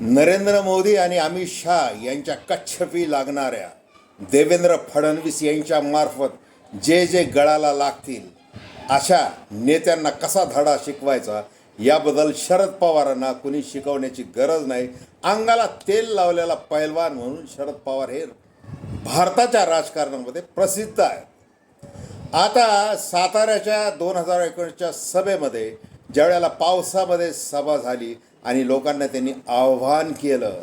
नरेंद्र मोदी आणि अमित शाह यांच्या कच्छपी लागणाऱ्या देवेंद्र फडणवीस यांच्या मार्फत जे जे गळाला लागतील अशा नेत्यांना कसा धडा शिकवायचा याबद्दल शरद पवारांना कुणी शिकवण्याची गरज नाही. अंगाला तेल लावलेला पैलवान म्हणून शरद पवार हे भारताच्या राजकारणामध्ये प्रसिद्ध आहे आता साताऱ्याच्या दोन हजार एकोणीसच्या सभेमध्ये ज्यावेळेला पावसामध्ये सभा झाली आणि लोकांना त्यांनी आव्हान केलं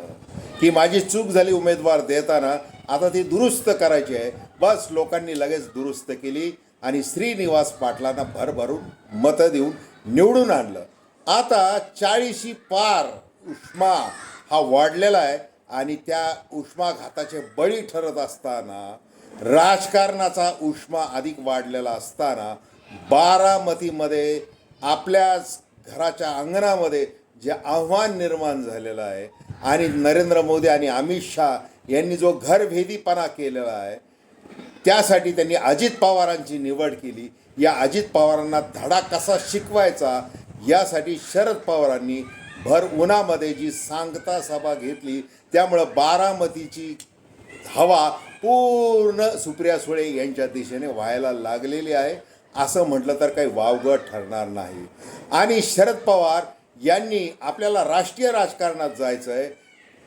की माझी चूक झाली उमेदवार देताना आता ती दुरुस्त करायची आहे. बस लोकांनी लगेच दुरुस्त केली आणि श्रीनिवास पाटलांना भरभरून मतं देऊन निवडून आणलं. आता चाळीशी पार उष्मा हा वाढलेला आहे आणि त्या उष्माघाताचे बळी ठरत असताना राजकारणाचा उष्मा अधिक वाढलेला असताना बारामतीमध्ये आपल्याच घराच्या अंगणामध्ये जे आव्हान निर्माण झालेलं आहे आणि नरेंद्र मोदी आणि अमित शाह यांनी जो घरभेदीपणा केलेला आहे त्यासाठी त्यांनी अजित पवारांची निवड केली. या अजित पवारांना धडा कसा शिकवायचा यासाठी शरद पवारांनी भर उन्हामध्ये जी सांगता सभा घेतली त्यामुळं बारामतीची हवा पूर्ण सुप्रिया सुळे यांच्या दिशेने व्हायला लागलेली आहे. असं म्हटलं तर काही वावगं ठरणार नाही. आणि शरद पवार यांनी आपल्याला राष्ट्रीय राजकारणात जायचं आहे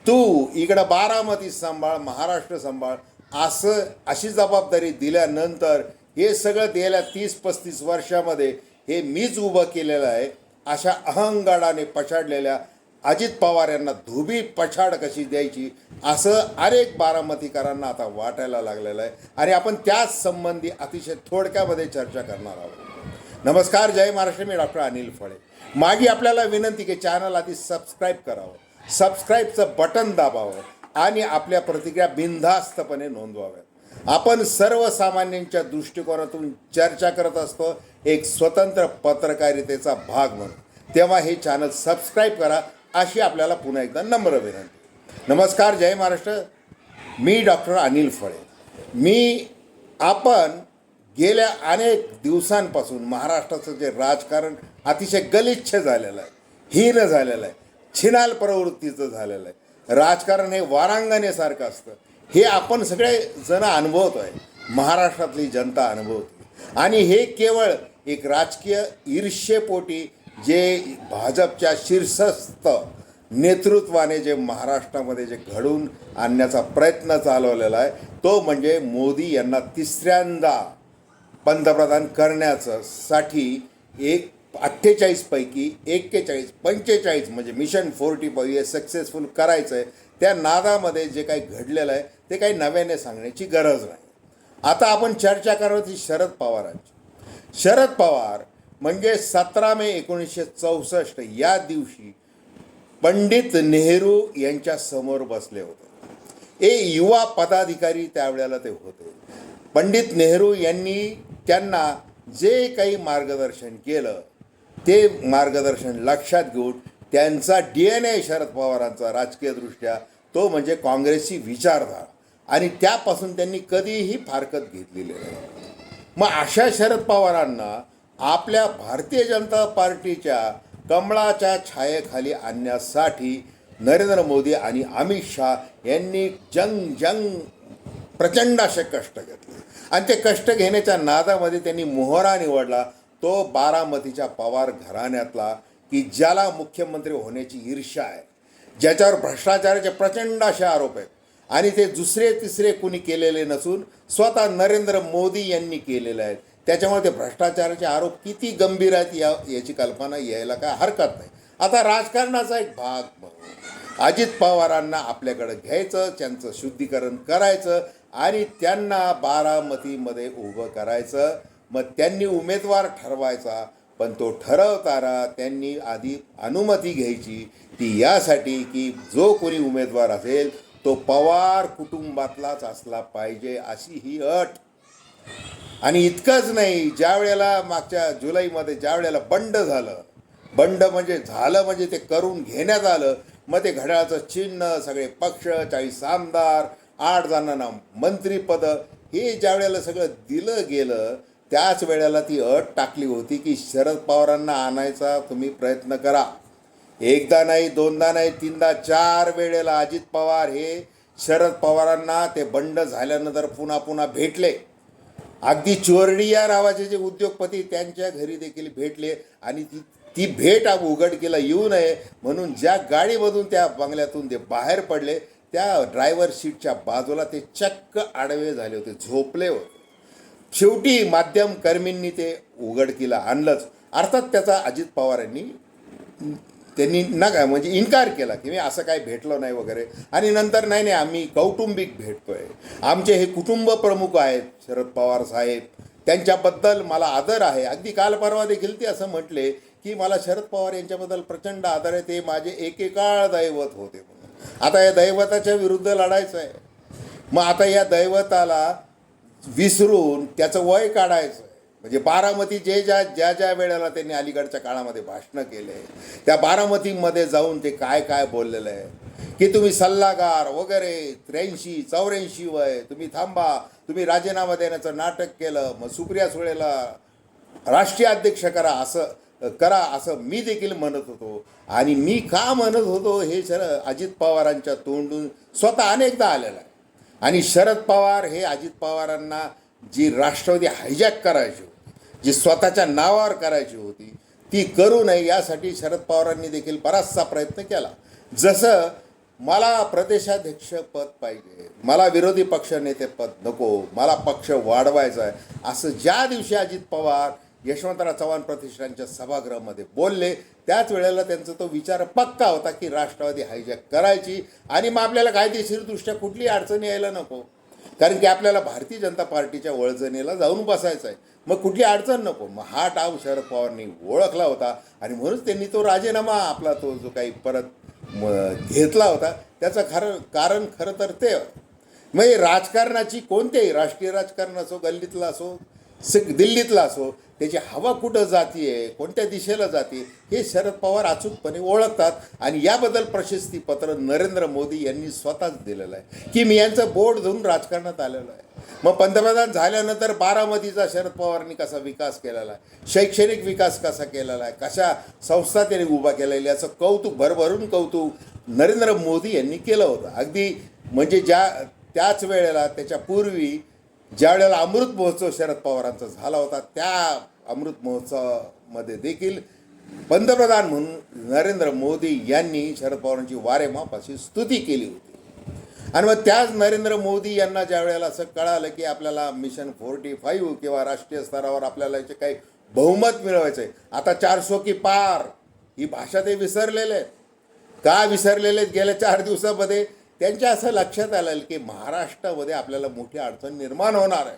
तू इकडं बारामती सांभाळ महाराष्ट्र सांभाळ असं अशी जबाबदारी दिल्यानंतर हे सगळं गेल्या तीस पस्तीस वर्षामध्ये हे मीच उभं केलेलं आहे. अशा अहंगाडाने पछाडलेल्या अजित पवार यांना धुबी पछाड कशी द्यायची असं अनेक बारामतीकरांना आता वाटायला लागलेलं आहे. आणि आपण त्याच संबंधी अतिशय थोडक्यामध्ये चर्चा करणार आहोत. नमस्कार जय महाराष्ट्र मी डॉक्टर अनिल फळे. माझी आपल्याला विनंती की चॅनल आधी सबस्क्राईब करावं. सबस्क्राईबचं बटन दाबावं आणि आपल्या प्रतिक्रिया बिनधास्तपणे नोंदवाव्यात. आपण सर्वसामान्यांच्या दृष्टिकोनातून चर्चा करत असतो एक स्वतंत्र पत्रकारितेचा भाग म्हणून. तेव्हा हे चॅनल सबस्क्राईब करा अशी आपल्याला पुन्हा एकदा नम्र विनंती. नमस्कार जय महाराष्ट्र. मी डॉक्टर अनिल फळे. मी आपण गेल्या अनेक दिवसांपासून महाराष्ट्राचं जे राजकारण अतिशय गलिच्छ झालेलं आहे हीन झालेलं आहे छिनाल प्रवृत्तीचं झालेलं आहे. राजकारण हे वारांगणेसारखं असतं. हे आपण सगळे जण अनुभवतो आहे. महाराष्ट्रातली जनता अनुभवते आणि हे केवळ एक राजकीय ईर्ष्येपोटी जे भाजपच्या शीर्षस्थ नेतृत्वाने जे महाराष्ट्रामध्ये जे घडून आणण्याचा प्रयत्न चालवलेला आहे तो म्हणजे मोदी यांना तिसऱ्यांदा पंतप्रधान करण्याचं साठी एक अठ्ठेचाळीसपैकी एक्केचाळीस पंचेचाळीस म्हणजे मिशन फोर्टी फाईव्ह हे सक्सेसफुल करायचं आहे त्या नादामध्ये जे काही घडलेलं आहे ते काही नव्याने सांगण्याची गरज नाही. आता आपण चर्चा करत ही शरद पवारांची. शरद पवार म्हणजे सतरा मे एकोणीसशे चौसष्ट या दिवशी पंडित नेहरू यांच्या समोर बसले होते. ए युवा पदाधिकारी त्यावेळेला ते होते. पंडित नेहरू यांनी त्यांना जे काही मार्गदर्शन केलं ते मार्गदर्शन लक्षात घेऊन त्यांचा डी एन ए शरद पवारांचा राजकीयदृष्ट्या तो म्हणजे काँग्रेसची विचारधारा. आणि त्यापासून त्यांनी कधीही फारकत घेतलेली नाही. मग अशा शरद पवारांना आपल्या भारतीय जनता पार्टीच्या कमळाच्या छायेखाली आणण्यासाठी नरेंद्र मोदी आणि अमित शहा यांनी जंग जंग प्रचंड असे कष्ट घेतले. आणि ते कष्ट घेण्याच्या नादामध्ये त्यांनी मोहरा निवडला. तो बारामतीच्या पवार घराण्यातला की ज्याला मुख्यमंत्री होण्याची ईर्ष्या आहे. ज्याच्यावर भ्रष्टाचाराचे प्रचंड असे आरोप आहेत. आणि ते दुसरे तिसरे कुणी केलेले नसून स्वतः नरेंद्र मोदी यांनी केलेले आहेत. त्याच्यामुळे ते भ्रष्टाचाराचे आरोप किती गंभीर आहेत या याची कल्पना यायला काय हरकत नाही. आता राजकारणाचा एक भाग अजित पवारांना आपल्याकडं घ्यायचं त्यांचं शुद्धीकरण करायचं आणि त्यांना बारामतीमध्ये उभं करायचं. मग त्यांनी उमेदवार ठरवायचा पण तो ठरवताना त्यांनी आधी अनुमती घ्यायची ती यासाठी की जो कोणी उमेदवार असेल तो पवार कुटुंबातलाच असला पाहिजे अशी ही अट. आणि इतकंच नाही ज्या वेळेला मागच्या जुलैमध्ये ज्या वेळेला बंड झालं बंड म्हणजे झालं म्हणजे ते करून घेण्यात आलं मग ते घड्याळाचं चिन्ह सगळे पक्ष चाळीस आमदार आठ जणांना मंत्रीपदं हे ज्या वेळेला सगळं दिलं गेलं त्याच वेळेला ती अट टाकली होती की शरद पवारांना आणायचा तुम्ही प्रयत्न करा. एकदा नाही दोनदा नाही तीनदा चार वेळेला अजित पवार हे शरद पवारांना ते बंड झाल्यानंतर पुन्हा पुन्हा भेटले. अगदी चोरडिया नावाचे जे उद्योगपती त्यांच्या घरी देखील भेटले आणि ती ती भेट आ- उघडकीला येऊ नये म्हणून ज्या गाडीमधून त्या बंगल्यातून ते बाहेर पडले त्या ड्रायव्हर सीटच्या बाजूला ते चक्क आडवे झाले होते झोपले होते. शेवटी माध्यम कर्मींनी ते उघडकीला आणलंच. अर्थात त्याचा अजित पवार यांनी त्यांनी नका म्हणजे इन्कार केला की मी असं काही भेटलं नाही वगैरे. आणि नंतर नाही नाही आम्ही कौटुंबिक भेटतोय. आमचे हे कुटुंब प्रमुख आहेत शरद पवार साहेब. त्यांच्याबद्दल मला आदर आहे. अगदी काल परवा देखील ते असं म्हटले की मला शरद पवार यांच्याबद्दल प्रचंड आदर आहे ते माझे एकेकाळ दैवत होते म्हणून. आता या दैवताच्या विरुद्ध लढायचं आहे. मग आता या दैवताला विसरून त्याचं वय काढायचं म्हणजे बारामती जे ज्या ज्या ज्या वेळेला त्यांनी अलीकडच्या काळामध्ये भाषणं केले त्या बारामतीमध्ये जाऊन ते काय काय बोललेलं आहे? की तुम्ही सल्लागार वगैरे त्र्याऐंशी चौऱ्याऐंशी वय तुम्ही थांबा तुम्ही राजीनामा देण्याचं नाटक केलं मग सुप्रिया सुळेला राष्ट्रीय अध्यक्ष करा असं. करा असं मी देखील म्हणत होतो. आणि मी का म्हणत होतो हे सर अजित पवारांच्या तोंडून स्वतः अनेकदा आलेलं आहे. आणि शरद पवार हे अजित पवारांना जी राष्ट्रवादी हायजॅक करायची होती जी स्वतःच्या नावावर करायची होती ती करू नये यासाठी शरद पवारांनी देखील बराचसा प्रयत्न केला. जसं मला प्रदेशाध्यक्ष पद पाहिजे मला विरोधी पक्ष नेते पद नको मला पक्ष वाढवायचा आहे असं ज्या दिवशी अजित पवार यशवंतराव चव्हाण प्रतिष्ठानच्या सभागृहामध्ये बोलले. त्याच वेळेला त्यांचा तो विचार पक्का होता की राष्ट्रवादी हायजॅक करायची आणि मग आपल्याला कायदेशीरदृष्ट्या कुठली अडचण यायला नको. कारण की आपल्याला भारतीय जनता पार्टीच्या वळजणीला जाऊन बसायचं आहे. मग कुठली अडचण नको. मग हा टाव शरद पवारनी ओळखला होता आणि म्हणूनच त्यांनी तो राजीनामा आपला तो जो काही परत घेतला होता. त्याचं खरं कारण खरं तर ते. म्हणजे राजकारणाची कोणतेही राष्ट्रीय राजकारण असो गल्लीतला असो दिल्लीतला असो त्याची हवा कुठं जातीये आहे कोणत्या दिशेला जाते हे शरद पवार अचूकपणे ओळखतात. आणि याबद्दल प्रशस्तीपत्र नरेंद्र मोदी यांनी स्वतःच दिलेलं आहे. की मी यांचं बोर्ड धरून राजकारणात आलेलो आहे. मग पंतप्रधान झाल्यानंतर बारामतीचा शरद पवारांनी कसा विकास केलेला आहे? शैक्षणिक विकास कसा केलेला आहे? कशा संस्था त्यांनी उभा केलेली याचं कौतुक भरभरून कौतुक नरेंद्र मोदी यांनी केलं होतं. अगदी म्हणजे ज्या त्याच वेळेला त्याच्या पूर्वी ज्या वेळेला अमृत महोत्सव शरद पवारांचा झाला होता त्या अमृत महोत्सवामध्ये देखील पंतप्रधान म्हणून नरेंद्र मोदी यांनी शरद पवारांची वारेमाप अशी स्तुती केली होती. आणि मग त्याच नरेंद्र मोदी यांना ज्या वेळेला असं कळालं की आपल्याला मिशन फोर्टी फाईव्ह किंवा राष्ट्रीय स्तरावर आपल्याला याचे काही बहुमत मिळवायचं आहे आता चारसो की पार ही भाषा ते विसरलेले आहेत. का विसरलेले आहेत? गेल्या चार दिवसामध्ये त्यांच्या असं लक्षात आलं की महाराष्ट्रामध्ये आपल्याला मोठी अडचण निर्माण होणार आहे.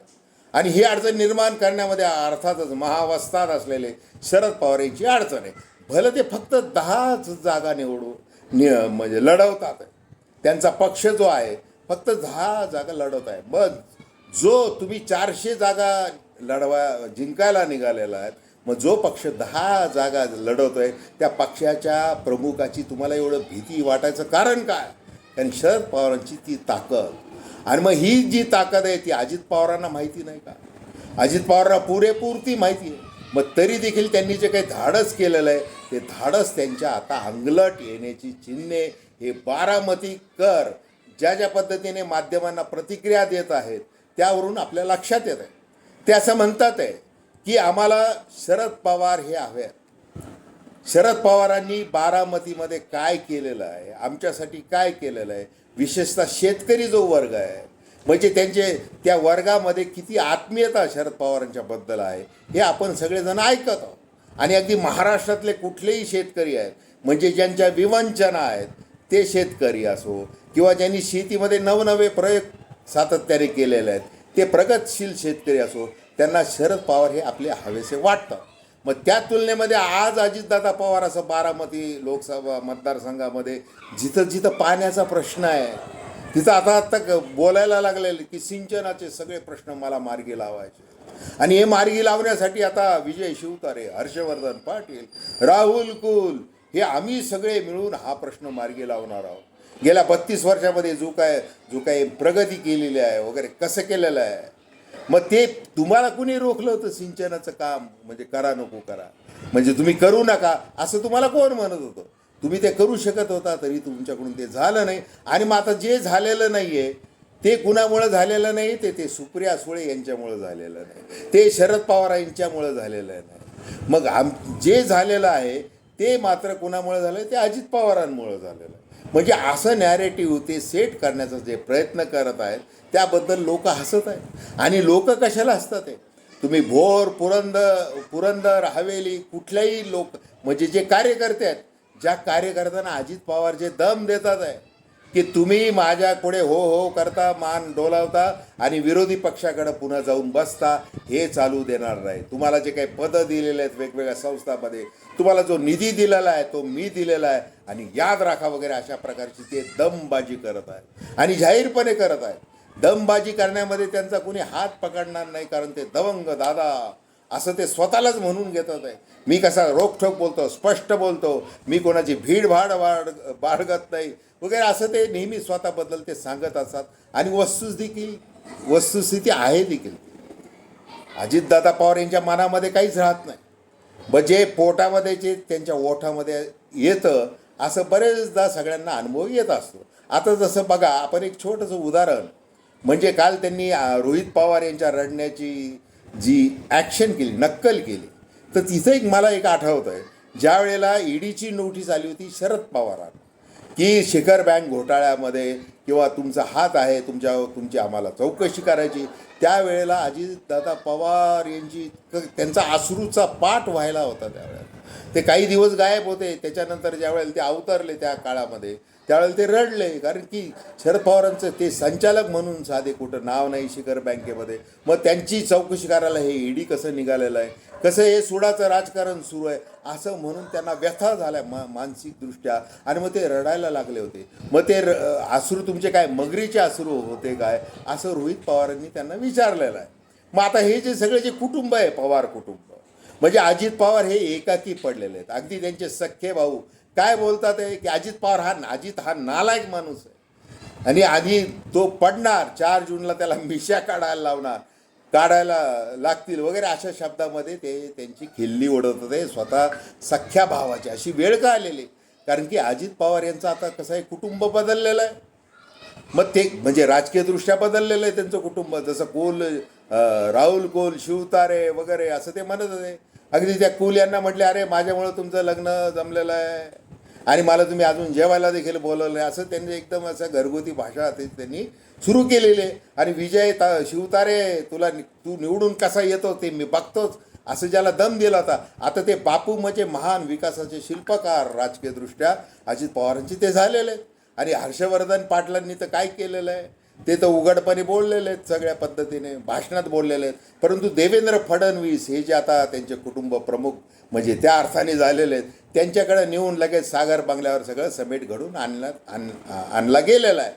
आणि ही अडचण निर्माण करण्यामध्ये अर्थातच महावस्थात असलेले शरद पवार यांची अडचण आहे. भलं ते फक्त दहाच जागा निवडू नि म्हणजे लढवतात. त्यांचा पक्ष जो आहे फक्त दहा जागा लढवत आहे. मग जो तुम्ही चारशे जागा लढवा जिंकायला निघालेला आहे मग जो पक्ष दहा जागा लढवतोय त्या पक्षाच्या प्रमुखाची तुम्हाला एवढं भीती वाटायचं कारण काय? कारण शरद पवारांची ती ताकद. आणि मग ही जी ताकद आहे ती अजित पवारांना माहिती नाही का? अजित पवारांना पुरेपूर ती माहिती आहे. मग तरी देखील त्यांनी जे काही धाडस केलेलं आहे ते धाडस त्यांच्या आता अंगलट येण्याची चिन्हे हे बारामती कर ज्या ज्या पद्धतीने माध्यमांना प्रतिक्रिया देत आहेत त्यावरून आपल्या लक्षात येत आहे. ते असं म्हणतात आहे की आम्हाला शरद पवार हे हवे आहेत. शरद पवारांनी बारामतीमध्ये काय केलेलं आहे? आमच्यासाठी काय केलेलं आहे? विशेषतः शेतकरी जो वर्ग आहे म्हणजे त्यांचे त्या वर्गामध्ये किती आत्मीयता शरद पवारांच्याबद्दल आहे हे आपण सगळेजण ऐकत आहोत. आणि अगदी महाराष्ट्रातले कुठलेही शेतकरी आहेत म्हणजे ज्यांच्या विवंचना आहेत ते शेतकरी असो किंवा ज्यांनी शेतीमध्ये नवनवे प्रयोग सातत्याने केलेले आहेत ते प्रगतशील शेतकरी असो त्यांना शरद पवार हे आपले हवेसे वाटतात. मग त्या तुलनेमध्ये आज अजितदादा पवार असं बारामती लोकसभा मतदारसंघामध्ये जिथं जिथं पाण्याचा प्रश्न आहे तिथं आता आत्ता बोलायला लागलेले की सिंचनाचे सगळे प्रश्न मला मार्गी लावायचे. आणि हे मार्गी लावण्यासाठी आता विजय शिवतारे हर्षवर्धन पाटील राहुल कुल हे आम्ही सगळे मिळून हा प्रश्न मार्गी लावणार आहोत. गेल्या बत्तीस वर्षामध्ये जो काय जो काही प्रगती केलेली आहे वगैरे कसं केलेलं आहे मग ते तुम्हाला कुणी रोखलं होतं सिंचनाचं काम? म्हणजे करा नको करा. म्हणजे तुम्ही करू नका असं तुम्हाला कोण म्हणत होतं? तुम्ही ते करू शकत होता तरी तुमच्याकडून ते झालं नाही. आणि मग आता जे झालेलं नाही आहे ते कुणामुळं झालेलं नाही ते ते सुप्रिया सुळे यांच्यामुळं झालेलं नाही. ते शरद पवार यांच्यामुळं झालेलं नाही. मग आम जे झालेलं आहे ते मात्र कुणामुळे झालं ते अजित पवारांमुळं झालेलं आहे. म्हणजे असं नॅरेटिव्ह ते सेट करण्याचा जे प्रयत्न करत आहेत त्याबद्दल लोक हसत आहेत. आणि लोक कशाला हसतात आहे तुम्ही भोर पुरंदर पुरंदर हवेली कुठल्याही लोक म्हणजे जे कार्यकर्ते आहेत ज्या कार्यकर्त्यांना अजित पवार जे दम देतात आहे की तुम्ही माझ्या पुढे हो हो करता मान डोलावता आणि विरोधी पक्षाकडे पुन्हा जाऊन बसता हे चालू देणार नाही. तुम्हाला जे काही पदं दिलेले आहेत वेगवेगळ्या संस्थामध्ये तुम्हाला जो निधी दिलेला आहे तो मी दिलेला आहे आणि याद राखा वगैरे अशा प्रकारची ते दमबाजी करत आहे आणि जाहीरपणे करत आहे दमबाजी करण्यामध्ये त्यांचा कुणी हात पकडणार नाही कारण ते दवंग दादा. असं ते स्वतःलाच म्हणून घेतात आहे. मी कसा रोखठोक बोलतो स्पष्ट बोलतो मी कोणाची भीडभाड वाढ बाळगत नाही वगैरे असं ते नेहमी स्वतःबद्दल ते सांगत असतात. आणि वस्तूच देखील वस्तुस्थिती आहे देखील. अजितदादा पवार यांच्या मनामध्ये काहीच राहत नाही. ब जे पोटामध्ये जे त्यांच्या ओठामध्ये येतं असं बरेचदा सगळ्यांना अनुभव येत असतो. आता जसं बघा आपण एक छोटंसं उदाहरण म्हणजे काल त्यांनी रोहित पवार यांच्या रडण्याची जी ॲक्शन केली नक्कल केली तर तिथं एक मला एक आठवतं आहे. ज्या वेळेला ईडीची नोटीस आली होती शरद पवारांना की शिखर बँक घोटाळ्यामध्ये किंवा तुमचा हात आहे तुमच्या तुमची आम्हाला चौकशी करायची. त्यावेळेला अजितदादा पवार यांची त्यांचा अश्रूचा पाठ व्हायला होता त्यावेळेला. ते काही दिवस गायब होते त्याच्यानंतर ज्यावेळेला ते अवतरले त्या काळामध्ये त्यावेळेला ते रडले कारण की शरद पवारांचं ते संचालक म्हणून साधे कुठं नाव नाही शिखर बँकेमध्ये. मग त्यांची चौकशी करायला हे ईडी कसं निघालेलं आहे? कसं हे सुडाचं राजकारण सुरू आहे? असं म्हणून त्यांना व्यथा झाला मा मानसिकदृष्ट्या. आणि मग ते रडायला लागले होते. मग ते र अश्रू तुमचे काय मगरीचे अश्रू होते काय? असं रोहित पवारांनी त्यांना विचारलेलं आहे. मग आता हे जे सगळे जे कुटुंब आहे पवार कुटुंब म्हणजे अजित पवार हे एकाकी पडलेले आहेत. अगदी त्यांचे सख्खे भाऊ काय बोलतात आहे की अजित पवार हा अजित हा नालायक माणूस आहे. आणि आधी तो पडणार चार जूनला त्याला मिशा काढायला लावणार काढायला लागतील वगैरे अशा शब्दामध्ये ते त्यांची खिल्ली ओढत होते स्वतः सख्ख्या भावाची अशी वेळ का आलेली कारण की अजित पवार यांचं आता कसं आहे कुटुंब बदललेलं आहे. मग ते म्हणजे राजकीयदृष्ट्या बदललेलं आहे त्यांचं कुटुंब. जसं कोल राहुल कोल शिवतारे वगैरे असं ते म्हणत होते. अगदी त्या कुल यांना म्हटले अरे माझ्यामुळं तुमचं लग्न जमलेलं आहे. आणि मला तुम्ही अजून जेवायला देखील बोलवलं आहे असं त्यांनी एकदम असं घरगुती भाषा ते त्यांनी सुरू केलेली. आहे आणि विजय ता शिवतारे तुला नि- तू निवडून कसा येतो ते मी बघतोच. असं ज्याला दम दिला होता. आता ते बापू म्हणजे महान विकासाचे शिल्पकार राजकीयदृष्ट्या. अजित पवारांचे ते झालेले. आहेत आणि हर्षवर्धन पाटलांनी तर काय केलेलं आहे? ते तर उघडपणे बोललेले आहेत सगळ्या पद्धतीने भाषणात बोललेले आहेत. परंतु देवेंद्र फडणवीस हे जे आता त्यांचे कुटुंब प्रमुख म्हणजे त्या अर्थाने झालेले आहेत त्यांच्याकडे नेऊन लगेच सागर बंगल्यावर सगळं समेट घडून आणण्यात आण आणला गेलेला आहे.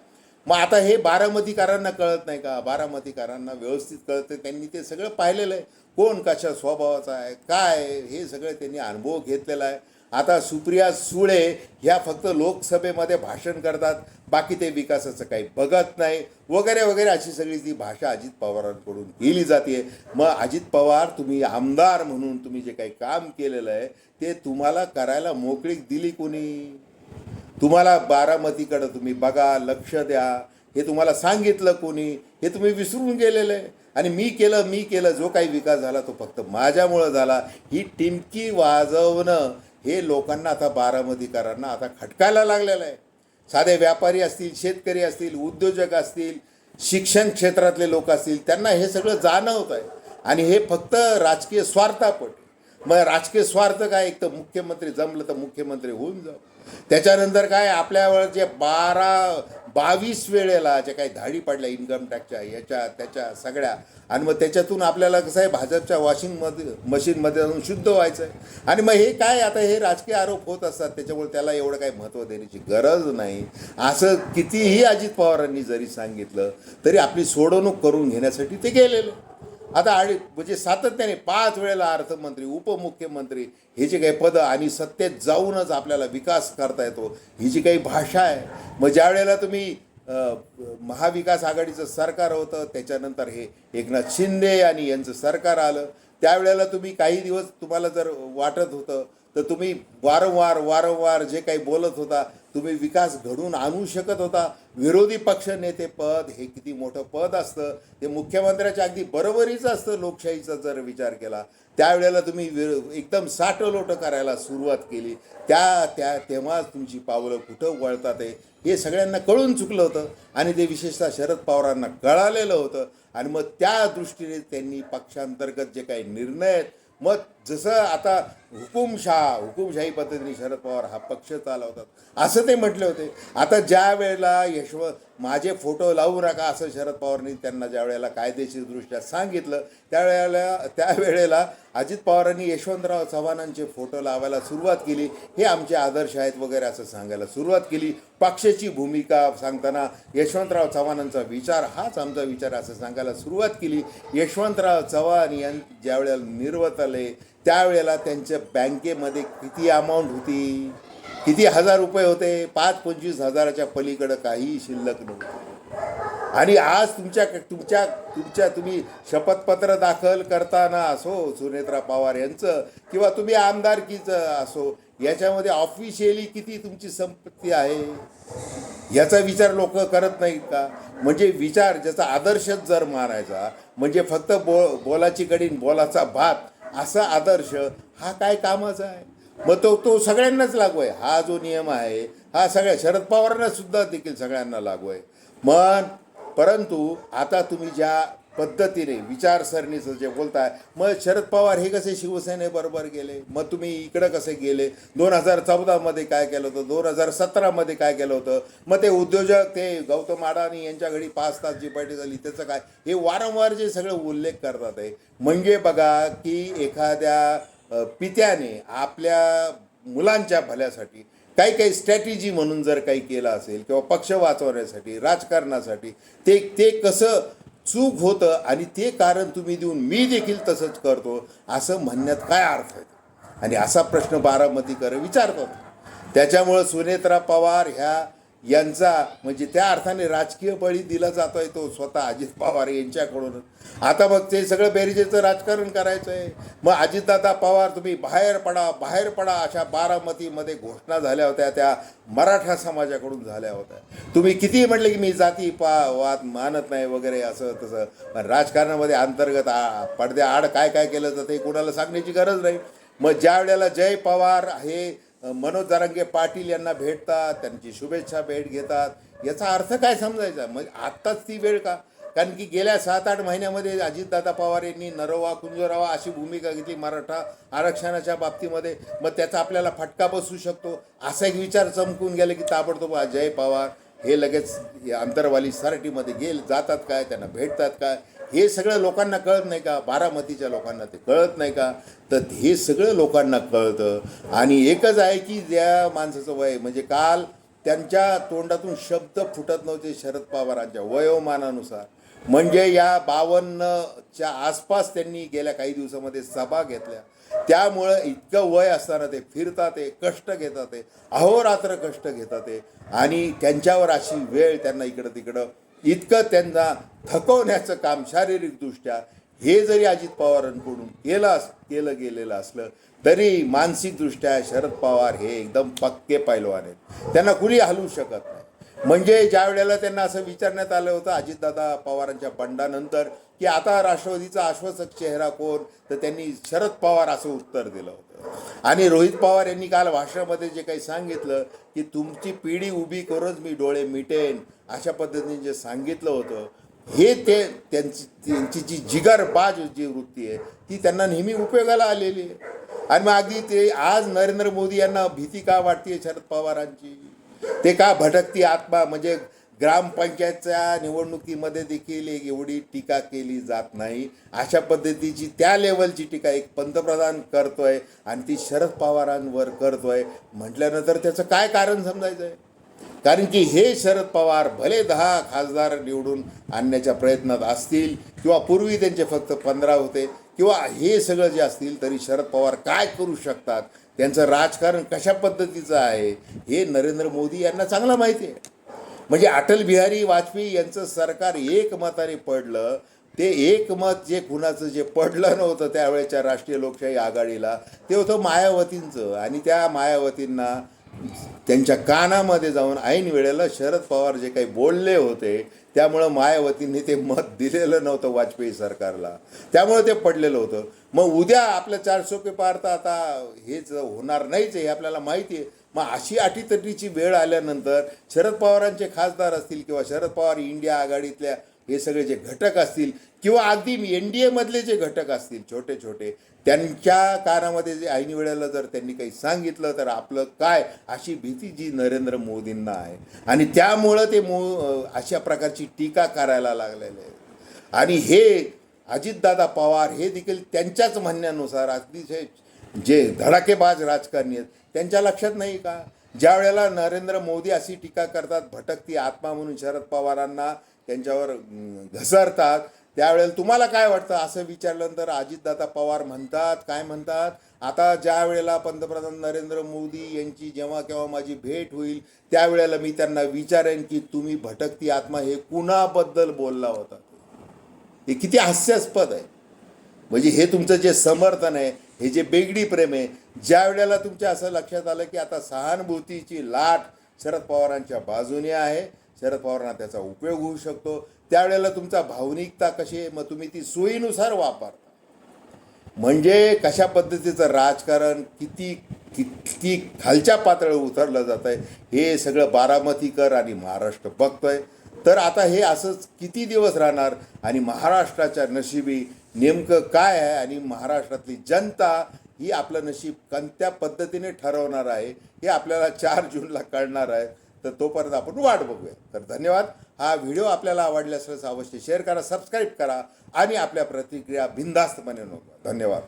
मग आता हे बारामतीकारांना कळत नाही का? बारामतीकारांना व्यवस्थित कळतं त्यांनी ते सगळं पाहिलेलं आहे. कोण कशा स्वभावाचा आहे काय हे सगळं त्यांनी अनुभव घेतलेला आहे. आता सुप्रिया सुळे ह्या फक्त लोकसभेमध्ये भाषण करतात बाकी ते विकासाचं काही बघत नाही. वगैरे वगैरे अशी सगळी ती भाषा अजित पवारांकडून केली जाते मग अजित पवार तुम्ही आमदार म्हणून तुम्ही जे काही काम केलेलं आहे ते तुम्हाला करायला मोकळीक दिली कोणी? तुम्हाला बारामतीकडं तुम्ही बघा लक्ष द्या. हे तुम्हाला सांगितलं कोणी? हे तुम्ही विसरून गेलेलं. आहे आणि मी केलं मी केलं. जो काही विकास झाला तो फक्त माझ्यामुळं झाला. ही टिमकी वाजवणं. हे लोकांना आता बारामतीकरांना आता खटकायला लागलेलं आहे. साधे व्यापारी असतील शेतकरी असतील उद्योजक असतील शिक्षण क्षेत्रातले लोक असतील त्यांना हे सगळं जाणवत आहे. आणि हे फक्त राजकीय स्वार्थापट. मग राजकीय स्वार्थ काय? एक तर मुख्यमंत्री जमलं तर मुख्यमंत्री होऊन जाऊ. त्याच्यानंतर काय? आपल्यावर जे बारा बावीस वेळेला जे काही धाडी पडल्या इन्कम टॅक्सच्या याच्या त्याच्या सगळ्या. आणि मग त्याच्यातून आपल्याला कसं आहे भाजपच्या वॉशिंगमध्ये मशीनमध्ये जाऊन शुद्ध व्हायचं आहे. आणि मग हे काय आता हे राजकीय आरोप होत असतात त्याच्यामुळे त्याला एवढं काही महत्त्व देण्याची गरज नाही. असं कितीही अजित पवारांनी जरी सांगितलं तरी आपली सोडवणूक करून घेण्यासाठी ते गेलेलं. आता आणि म्हणजे सातत्याने पाच वेळेला अर्थमंत्री उपमुख्यमंत्री हे जे काही पदं आणि सत्तेत जाऊनच आपल्याला विकास करता येतो ही जी काही भाषा आहे मग ज्या वेळेला तुम्ही महाविकास आघाडीचं सरकार होतं त्याच्यानंतर हे एकनाथ शिंदे आणि यांचं सरकार आलं त्यावेळेला तुम्ही काही दिवस तुम्हाला जर वाटत होतं तर तुम्ही वारंवार वारंवार जे काही बोलत होता तुम्ही विकास घडून आणू शकत होता. विरोधी पक्ष नेते पद हे किती मोठं पद असतं. ते मुख्यमंत्र्याच्या अगदी बरोबरीचं असतं लोकशाहीचा जर विचार केला. त्यावेळेला तुम्ही विर- एकदम साटलोट करायला सुरुवात केली. त्या त्या तेव्हाच तुमची पावलं कुठं वळतात आहे हे सगळ्यांना कळून चुकलं होतं. आणि ते विशेषतः शरद पवारांना कळालेलं होतं. आणि मग त्या दृष्टीने त्यांनी पक्षांतर्गत जे काही निर्णय आहेत मग जसं आता हुकुमशाह हुकुमशाही पद्धतीने शरद पवार हा पक्ष चालवतात. असं ते म्हटले होते. आता ज्या वेळेला यशव माझे फोटो लावू नका असं शरद पवारांनी त्यांना ज्या वेळेला कायदेशीरदृष्ट्या सांगितलं त्यावेळेला त्यावेळेला अजित पवारांनी यशवंतराव चव्हाणांचे फोटो लावायला सुरुवात केली. हे आमचे आदर्श आहेत वगैरे असं सांगायला सुरुवात केली. पक्षाची भूमिका सांगताना यशवंतराव चव्हाणांचा विचार हाच आमचा विचार असं सांगायला सुरुवात केली. यशवंतराव चव्हाण यां ज्या वेळेला त्यावेळेला त्यांच्या बँकेमध्ये किती अमाऊंट होती? किती हजार रुपये होते? पाच पंचवीस हजाराच्या पलीकडं काहीही शिल्लक नव्हतं. आणि आज तुमच्या तुमच्या तुमच्या तुम्ही शपथपत्र दाखल करताना असो सुनेत्रा पवार यांचं किंवा तुम्ही आमदारकीचं असो याच्यामध्ये ऑफिशियली किती तुमची संपत्ती आहे? याचा विचार लोक करत नाहीत का? म्हणजे विचार ज्याचा आदर्शच जर मारायचा म्हणजे फक्त बो बोलाची कडीन बोलाचा भात असा आदर्श हा काय कामाचा आहे? मग तो तो सगळ्यांनाच लागू आहे. हा जो नियम आहे हा सगळ्या शरद पवारांना सुद्धा देखील सगळ्यांना लागू आहे. मन परंतु आता तुम्ही ज्या पद्धतीने विचारसरणीचं जे बोलताय. मग शरद पवार हे कसे शिवसेनेबरोबर गेले? मग तुम्ही इकडं कसे गेले? दोन हजार चौदामध्ये काय केलं होतं? दोन हजार सतरामध्ये काय केलं होतं? मग ते उद्योजक ते गौतम अडाणी यांच्या घडी पाच तास जी बैठक झाली त्याचं काय? हे वारंवार जे सगळं उल्लेख करतात आहे म्हणजे बघा की एखाद्या पित्याने आपल्या मुलांच्या भल्यासाठी काही काही स्ट्रॅटेजी म्हणून जर काही केलं असेल किंवा पक्ष वाचवण्यासाठी राजकारणासाठी ते ते कसं चूक होतं आणि ते कारण तुम्ही देऊन मी देखील तसंच करतो असं म्हणण्यात काय अर्थ आहे? आणि असा प्रश्न बारामतीकर विचारतात. त्याच्यामुळं सुनेत्रा पवार ह्या यांचा म्हणजे त्या अर्थाने राजकीय बळी दिला जातोय तो स्वतः अजित पवार यांच्याकडून. आता मग ते सगळं बेरीजेचं राजकारण करायचं आहे मग अजितदादा पवार तुम्ही बाहेर पडा बाहेर पडा अशा बारामतीमध्ये घोषणा झाल्या होत्या त्या मराठा समाजाकडून झाल्या होत्या. तुम्ही किती म्हटले की मी जाती पा वाद मानत नाही वगैरे असं तसं. पण राजकारणामध्ये अंतर्गत आ पडद्याआड काय काय केलं जातं हे कोणाला सांगण्याची गरज नाही. मग ज्या वेळेला जय पवार हे मनोज जरांगे पाटील यांना भेटतात त्यांची शुभेच्छा भेट घेतात. याचा अर्थ काय समजायचा? म्हणजे आत्ताच ती वेळ का? कारण की गेल्या सात आठ महिन्यामध्ये अजितदादा पवार यांनी नरोवा कुंजोरावा अशी भूमिका घेतली मराठा आरक्षणाच्या बाबतीमध्ये. मग त्याचा आपल्याला फटका बसू शकतो. असा एक विचार चमकून गेले की ताबडतोब जय पवार. हे लगेच अंतरवाली सराटीमध्ये गेल. जातात काय? त्यांना भेटतात काय? हे सगळं लोकांना कळत नाही का? बारामतीच्या लोकांना ते कळत नाही का? तर हे सगळं लोकांना कळतं. आणि एकच आहे की ज्या माणसाचं वय म्हणजे काल त्यांच्या तोंडातून शब्द फुटत नव्हते शरद पवारांच्या वयोमानानुसार. म्हणजे या बावन्नच्या आसपास त्यांनी गेल्या काही दिवसामध्ये सभा घेतल्या. त्यामुळं इतकं वय असताना ते फिरतात ते कष्ट घेतात ते अहोरात्र कष्ट घेतात ते. आणि त्यांच्यावर अशी वेळ त्यांना इकडं तिकडं इतकं त्यांना थकवण्याचं काम शारीरिकदृष्ट्या हे जरी अजित पवारांकडून केलं अस केलं गेलेलं असलं तरी मानसिकदृष्ट्या शरद पवार हे एकदम पक्के पैलवान आहेत. त्यांना कुणी हलवू शकत नाही. म्हणजे ज्या वेळेला त्यांना असं विचारण्यात आलं होतं अजितदादा पवारांच्या बंडानंतर की आता राष्ट्रवादीचा आश्वासक चेहरा कोण तर त्यांनी शरद पवार असं उत्तर दिलं होतं. आणि रोहित पवार यांनी काल भाषणामध्ये जे काही सांगितलं की तुमची पिढी उभी करूनच मी डोळे मिटेन अशा पद्धतीने जे सांगितलं होतं हे ते त्यांची त्यांची जी जिगरबाज जी वृत्ती आहे ती त्यांना नेहमी उपयोगाला आलेली आहे. आणि मग अगदी ते आज नरेंद्र मोदी यांना भीती का वाटते शरद पवारांची? ते का भटकती आत्मा? म्हणजे ग्रामपंचायतच्या निवडणुकीमध्ये देखील एक एवढी टीका केली जात नाही. अशा पद्धतीची त्या लेवलची टीका एक पंतप्रधान करतोय आणि ती शरद पवारांवर करतोय. म्हटल्यानंतर त्याचं काय कारण समजायचं आहे कारण की हे शरद पवार भले दहा खासदार निवडून आणण्याच्या प्रयत्नात असतील किंवा पूर्वी त्यांचे फक्त पंधरा होते किंवा हे सगळं जे असतील तरी शरद पवार काय करू शकतात? त्यांचं राजकारण कशा पद्धतीचं आहे? हे नरेंद्र मोदी यांना चांगलं माहिती आहे. म्हणजे अटल बिहारी वाजपेयी यांचं सरकार एकमताने पडलं ते एकमत जे कुणाचं जे पडलं नव्हतं त्यावेळेच्या राष्ट्रीय लोकशाही आघाडीला ते होतं मायावतींचं. आणि त्या मायावतींना त्यांच्या कानामध्ये जाऊन ऐन वेळेला शरद पवार जे काही बोलले होते त्यामुळं मायावतींनी ते मत दिलेलं नव्हतं वाजपेयी सरकारला. त्यामुळं ते पडलेलं होतं. मग उद्या आपल्या चार सोपे पार तर आता हेच होणार नाहीच हे आपल्याला माहिती आहे. मग अशी अटीतटीची वेळ आल्यानंतर शरद पवारांचे खासदार असतील किंवा शरद पवार इंडिया आघाडीतल्या हे सगळे जे घटक असतील किंवा अगदी एन डी एमधले जे घटक असतील छोटे छोटे त्यांच्या कानामध्ये जे ऐन वेळेला जर त्यांनी काही सांगितलं तर आपलं काय अशी भीती जी नरेंद्र मोदींना आहे. आणि त्यामुळं ते मो अशा प्रकारची टीका करायला लागलेले आहेत. आणि हे अजितदादा पवार हे देखील त्यांच्याच म्हणण्यानुसार अतिशय जे धडाकेबाज राजकारणी आहेत त्यांच्या लक्षात नाही का? ज्या वेळेला नरेंद्र मोदी अशी टीका करतात भटकती आत्मा म्हणून शरद पवारांना त्यांच्यावर घसरतात त्यावेळेला तुम्हाला काय वाटतं? असं विचारल्यानंतर अजितदादा पवार म्हणतात काय म्हणतात? आता ज्या वेळेला पंतप्रधान नरेंद्र मोदी यांची जेव्हा केव्हा माझी भेट होईल त्यावेळेला मी त्यांना विचारेन की तुम्ही भटकती आत्मा हे कुणाबद्दल बोलला होता? हे किती हास्यास्पद आहे. म्हणजे हे तुमचं जे समर्थन आहे हे जे बेगडी प्रेम आहे ज्या वेळेला तुमच्या असं लक्षात आलं की आता सहानुभूतीची लाट शरद पवारांच्या बाजूने आहे शरद पवारांना त्याचा उपयोग होऊ शकतो. त्यावेळेला तुमचा भावनिकता कशी आहे? मग तुम्ही ती सोयीनुसार वापरता. म्हणजे कशा पद्धतीचं राजकारण किती किती खालच्या पातळीवर उतरलं जात आहे हे सगळं बारामतीकर आणि महाराष्ट्र बघतोय. तर आता हे असंच किती दिवस राहणार आणि महाराष्ट्राच्या नशिबी नेमकं काय आहे आणि महाराष्ट्रातली जनता ही आपलं नशीब कोणत्या पद्धतीने ठरवणार आहे हे आपल्याला चार जूनला कळणार आहे. तर तोपर्यंत आपण वाट बघूया. तर धन्यवाद. हा व्हिडिओ आपल्याला आवडला असल्यास अवश्य शेअर करा सबस्क्राईब करा आणि आपल्या प्रतिक्रिया बिनधास्तपणे नोंदवा. धन्यवाद.